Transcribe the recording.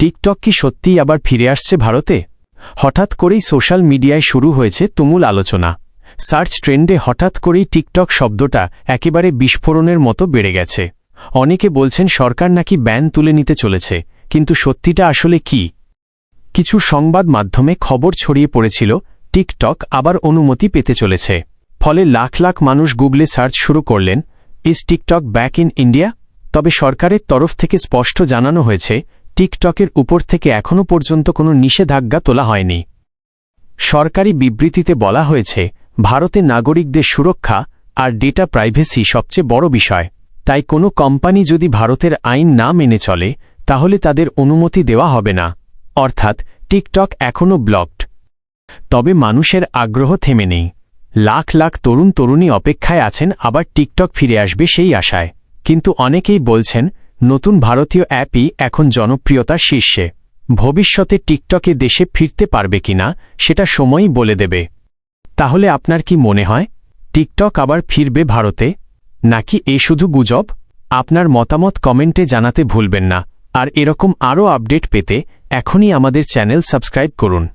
TikTok কি সত্যিই আবার ফিরে আসছে ভারতে? হঠাৎ করেই সোশ্যাল মিডিয়ায় শুরু হয়েছে তুমুল আলোচনা। সার্চ ট্রেন্ডে হঠাৎ করেই টিকটক শব্দটা একেবারে বিস্ফোরণের মতো বেড়ে গেছে। অনেকে বলছেন সরকার নাকি ব্যান তুলে নিতে চলেছে, কিন্তু সত্যিটা আসলে কি? কিছু সংবাদ মাধ্যমে খবর ছড়িয়ে পড়েছিল, টিকটক আবার অনুমতি পেতে চলেছে। ফলে লাখ লাখ মানুষ গুগলে সার্চ শুরু করলেন is TikTok back in India? তবে সরকারের তরফ থেকে স্পষ্ট জানানো হয়েছে টিকটকের উপর থেকে এখনও পর্যন্ত কোনো নিষেধাজ্ঞা তোলা হয়নি। সরকারি বিবৃতিতে বলা হয়েছে, ভারতে নাগরিকদের সুরক্ষা আর ডেটা প্রাইভেসি সবচেয়ে বড় বিষয়। তাই কোনো কোম্পানি যদি ভারতের আইন না মেনে চলে, তাহলে তাদের অনুমতি দেওয়া হবে না। অর্থাৎ টিকটক এখনও ব্লকড। তবে মানুষের আগ্রহ থেমে নেই। লাখ লাখ তরুণ তরুণী অপেক্ষায় আছেন, আবার টিকটক ফিরে আসবে সেই আশায়। কিন্তু অনেকেই বলছেন নতুন ভারতীয় অ্যাপই এখন জনপ্রিয়তার শীর্ষে। ভবিষ্যতে টিকটকে দেশে ফিরতে পারবে কিনা, সেটা সময়ই বলে দেবে। তাহলে আপনার কি মনে হয়? টিকটক আবার ফিরবে ভারতে? নাকি এ শুধু গুজব? আপনার মতামত কমেন্টে জানাতে ভুলবেন না। আর এরকম আরও আপডেট পেতে এখনই আমাদের চ্যানেল সাবস্ক্রাইব করুন।